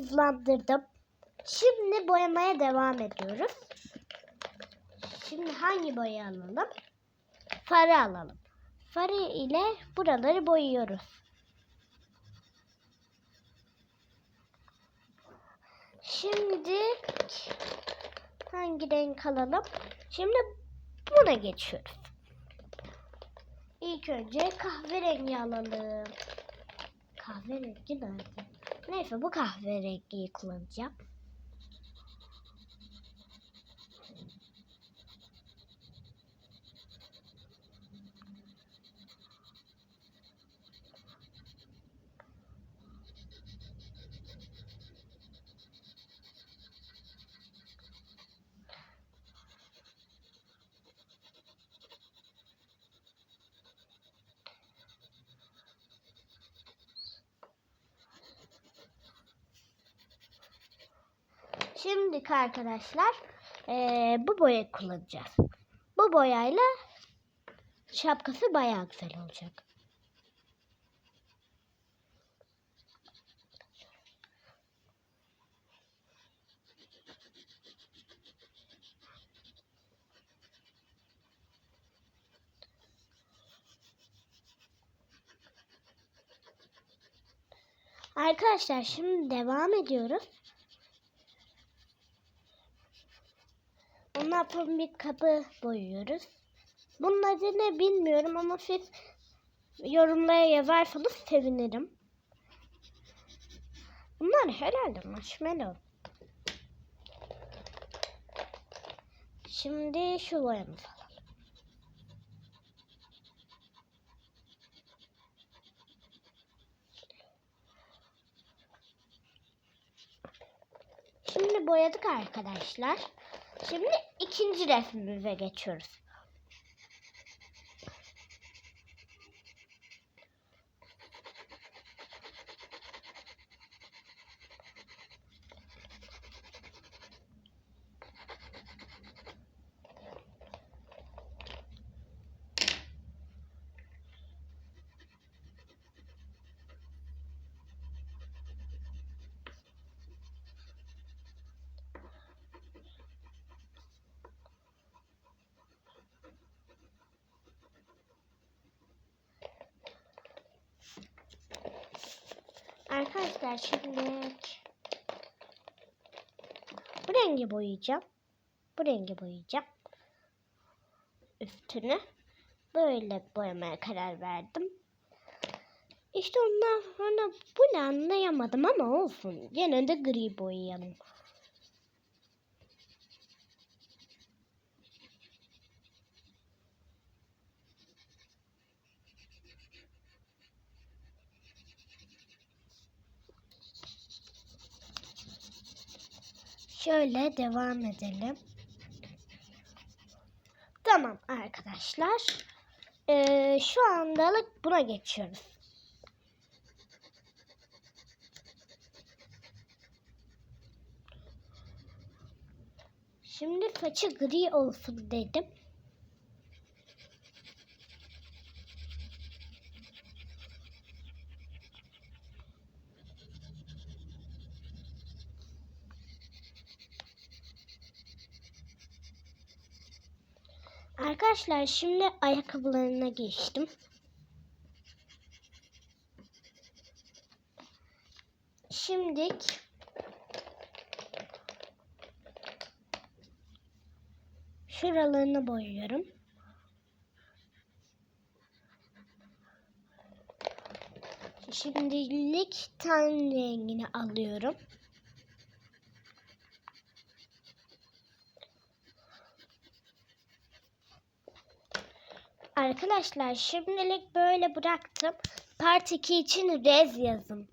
hızlandırdım. Şimdi boyamaya devam ediyoruz. Şimdi hangi boyayı alalım? Farı alalım. Farı ile buraları boyuyoruz. Şimdi hangi renk alalım? Şimdi buna geçiyoruz. İlk önce kahverengi alalım. Kahverengi nerede? Neyse bu kahverengiyi kullanacağım. Şimdi arkadaşlar eee, bu boya kullanacağız. Bu boyayla şapkası bayağı güzel olacak. Arkadaşlar şimdi devam ediyoruz. Ondan sonra bir kapı boyuyoruz. Bunun adını bilmiyorum ama siz yorumlara yazarsanız sevinirim. Bunlar herhalde marshmallow. Şimdi şu boyamızı alalım. Şimdi boyadık arkadaşlar. Şimdi ikinci resmimize geçiyoruz. Arkadaşlar şimdi bu rengi boyayacağım. Bu rengi boyayacağım. Üstünü böyle boyamaya karar verdim. İşte ondan sonra bu ne anlayamadım ama olsun. Gene de gri boyayalım. Şöyle devam edelim. Tamam arkadaşlar. Ee, şu andalık buna geçiyoruz. Şimdi saçı gri olsun dedim. Arkadaşlar şimdi ayakkabılarına geçtim. Şimdik şuralarını boyuyorum. Şimdilik ten rengini alıyorum. Arkadaşlar şimdilik böyle bıraktım. Part 2 için rez yazın.